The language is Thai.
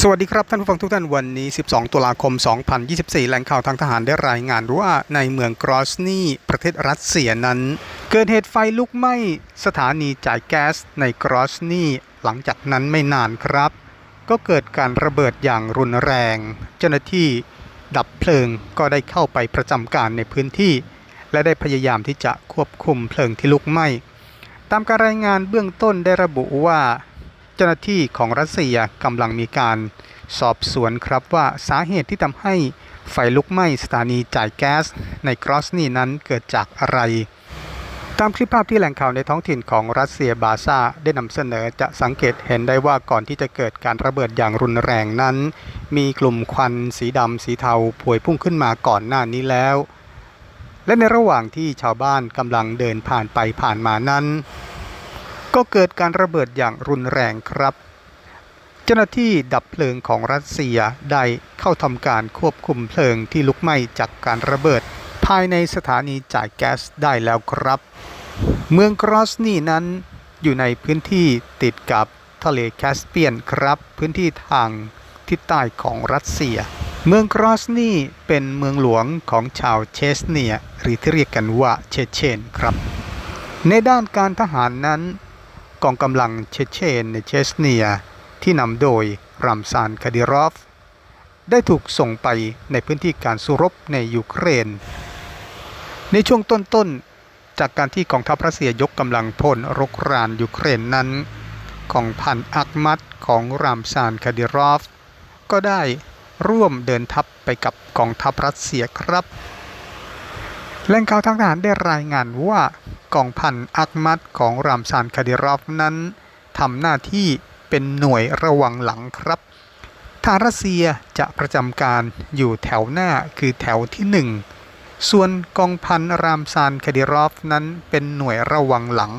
สวัสดีครับ ท่านผู้ฟังทุกท่านวันนี้ 12 ตุลาคม 2024 แหล่งข่าวทางทหารได้รายงานว่าในเมืองกรอสนีประเทศรัสเซียนั้น เกิดเหตุไฟลุกไหม้สถานีจ่ายแก๊สในกรอสนีหลังจากนั้นไม่นานครับ ก็เกิดการระเบิดอย่างรุนแรง เจ้าหน้าที่ดับเพลิงก็ได้เข้าไปประจำการในพื้นที่ และได้พยายามที่จะควบคุมเพลิงที่ลุกไหม้ ตามการรายงานเบื้องต้นได้ระบุว่า จ้าหน้าที่ของรัสเซียกำลังมีการสอบสวนครับว่าสาเหตุที่ทำให้ไฟลุกไหม้สถานีจ่ายแก๊สในกรอสนีนั้นเกิดจากอะไร ตามคลิปภาพที่แหล่งข่าวในท้องถิ่นของรัสเซียบาซาได้นำเสนอจะสังเกตเห็นได้ว่าก่อนที่จะเกิดการระเบิดอย่างรุนแรงนั้น มีกลุ่มควันสีดำสีเทาพวยพุ่งขึ้นมาก่อนหน้านี้แล้ว และในระหว่างที่ชาวบ้านกำลังเดินผ่านไปผ่านมานั้น ก็เกิดการระเบิดอย่างรุนแรงครับ เจ้าหน้าที่ดับเพลิงของรัสเซียได้เข้าทำการควบคุมเพลิงที่ลุกไหม้จากการระเบิด ภายในสถานีจ่ายแก๊สได้แล้วครับ เมืองกรอสนี่นั้นอยู่ในพื้นที่ติดกับทะเลแคสเปียนครับ พื้นที่ทางทิศใต้ของรัสเซีย เมืองกรอสนี่เป็นเมืองหลวงของชาวเชสเนีย หรือที่เรียกกันว่าเชเชนครับ ในด้านการทหารนั้น กองกำลังเชเชนในเชสเนีย ที่นำโดยรัมซานคาดิรอฟ ได้ถูกส่งไปในพื้นที่การสู้รบในยูเครน ในช่วงต้นๆ จากการที่กองทัพรัสเซียยกกำลังพลรกรานยูเครนนั้นกองพันอักมัดของรามซานคาดิรอฟ ก็ได้ร่วมเดินทัพไปกับกองทัพรัสเซียครับแหล่งข่าวทางทหารได้รายงานว่า กองพันอัตมัดของรามซานคาดิรอฟนั้นทำหน้าที่เป็นหน่วยระวังหลังครับ ทางรัสเซียจะประจำการอยู่แถวหน้าคือแถวที่หนึ่งส่วนกองพันรามซานคาดิรอฟนั้นเป็นหน่วยระวังหลัง